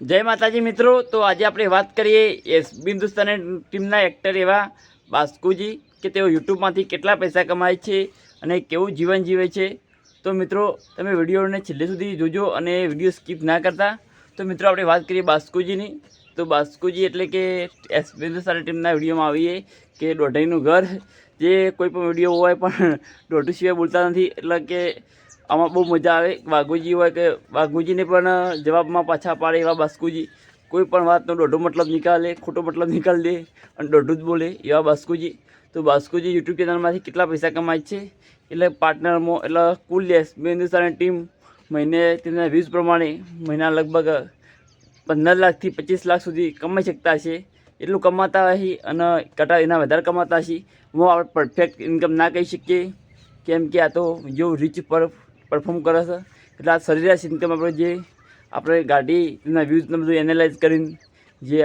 જય માતાજી મિત્રો, તો આજે આપણે વાત કરીએ એસ હિન્દુસ્તાન ટીમના એક્ટર એવા બાસ્કુજી કે તેઓ યુટ્યુબમાંથી કેટલા પૈસા કમાય છે અને કેવું જીવન જીવે છે. તો મિત્રો, તમે વિડીયોને છેલ્લે સુધી જોજો અને વીડિયો સ્કીપ ના કરતા. તો મિત્રો, આપણે વાત કરીએ બાસ્કુજીની. તો બાસ્કુજી એટલે કે એસ હિન્દુસ્તાન ટીમના વિડીયોમાં આવીએ કે દોઢાઈનું ઘર, જે કોઈ પણ વીડિયો હોય પણ દોઢું સિવાય બોલતા નથી. એટલે કે આમાં બહુ મજા આવે. વાઘુજી હોય કે વાઘુજીને પણ જવાબમાં પાછા પાડે એવા બાસ્કુજી. કોઈ પણ વાતનો દોઢો મતલબ નીકાળે, ખોટો મતલબ નીકાળ દે અને દોઢું જ બોલે એવા બાસ્કુજી. તો બાસ્કુજી યુટ્યુબ ચેનલમાંથી કેટલા પૈસા કમાય છે? એટલે પાર્ટનરમાં, એટલે કુલ લેસ બે ટીમ મહિને તેમના વ્યૂઝ પ્રમાણે મહિના લગભગ પંદર લાખથી પચીસ લાખ સુધી કમાઈ શકતા છે એટલું કમાતા હશે અને કટા એના વધારે કમાતા હશે. હું આપણે પરફેક્ટ ઇન્કમ ના કહી શકીએ. કેમ કે આ તો જો રીચ પર પરફોર્મ કરે છે. એટલે આ સરેરાશ ઇન્કમ આપણે જે આપણે ગાડીના વ્યૂઝને બધું એનાલાઇઝ કરીને જે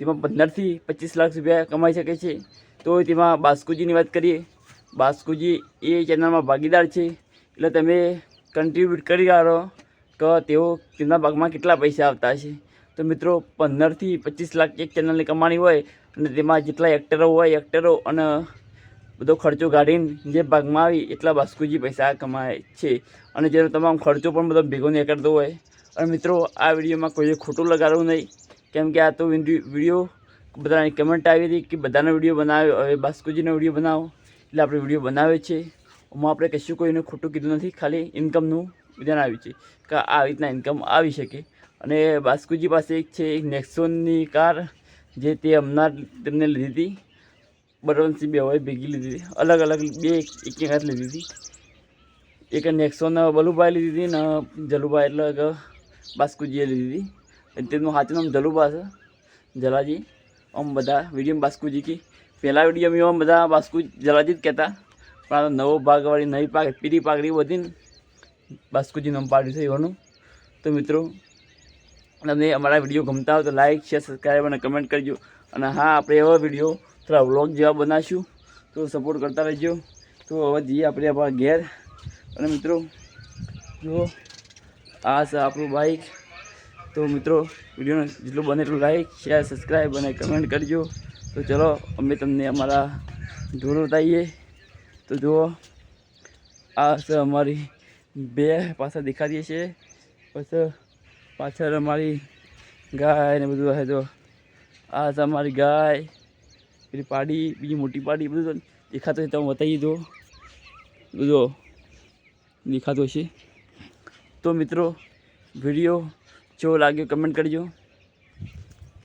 તેમાં પંદરથી પચીસ લાખ રૂપિયા કમાઈ શકે છે, તો તેમાં બાસ્કુજીની વાત કરીએ. બાસ્કુજી એ ચેનલમાં ભાગીદાર છે. એટલે તમે કન્ટ્રીબ્યુટ કરી આવો કે તેઓ તેમના ભાગમાં કેટલા પૈસા આવતા હશે? તો મિત્રો પંદરથી પચીસ લાખ એક ચેનલની કમાણી હોય અને તેમાં જેટલા એક્ટરો હોય એક્ટરો અને બધો ખર્ચો કાઢીને જે ભાગમાં આવી એટલા બાસ્કુજી પૈસા કમાય છે. અને જેનો તમામ ખર્ચો પણ બધો ભેગો નહીં કરતો હોય. અને મિત્રો, આ વિડીયોમાં કોઈએ ખોટું લગાડવું નહીં. કેમ કે આ તો વીડિયો બધાની કમેન્ટ આવી હતી કે બધાનો વીડિયો બનાવ્યો. હવે બાસ્કુજીનો વીડિયો બનાવો. એટલે આપણે વીડિયો બનાવ્યો છે. એમાં આપણે કશું કોઈને ખોટું કીધું નથી. ખાલી ઇન્કમનું વિધાન આવ્યું છે કે આ રીતના ઇન્કમ આવી શકે. અને બાસ્કુજી પાસે એક છે, એક નેક્સોનની કાર, જે તે હમણાં તેમને લીધી હતી. બરોબરથી બે હોય ભેગી લીધી હતી. અલગ અલગ બે એક એક હાથ લીધી હતી. એક નેક્સોન બલુભાઈ લીધી હતી ને જલુભાઈ એટલે કે બાસ્કુજીએ લીધી હતી. અને તેનું સાચું નામ જલુભા છે. જલાજી, આમ બધા વીડિયો બાસ્કુજી કી. પહેલાં વિડીયોમાં આમ બધા બાસ્કુ જલાજી જ કહેતા. પણ આ નવો ભાગવાળી, નવી પાક પીરી પાકડી બધી બાસ્કુજી નામ પાડ્યું છે એવાનું. તો મિત્રો, તમને અમારા વીડિયો ગમતા હોય તો લાઈક શેર સબસ્ક્રાઈબ અને કમેન્ટ કરજો. અને હા, આપણે એવા વીડિયો થોડા વ્લોગ જેવા બનાવીશું. તો સપોર્ટ કરતા રહેજો. તો હવે જઈએ આપણે આપણા ઘેર. અને મિત્રો, જો આ છે આપણું બાઈક તો મિત્રો, વિડીયોને જેટલું બને એટલું લાઈક શેર સબસ્ક્રાઈબ અને કમેન્ટ કરજો. તો ચલો, અમે તમને અમારા ઢોર બતાવીએ. તો જુઓ, આ છે અમારી બે પાછા દેખાડીએ છીએ. પછી પાછળ અમારી ગાય ને બધું હે જો. આ છે અમારી ગાય. પેલી પાડી, બીજી મોટી પાડી, બધું દેખાતો દેખાતું હોય તો હું બતાવી દો બધો દેખાતું હશે તો મિત્રો વીડિયો જો લાગ્યો કમેન્ટ કરજો.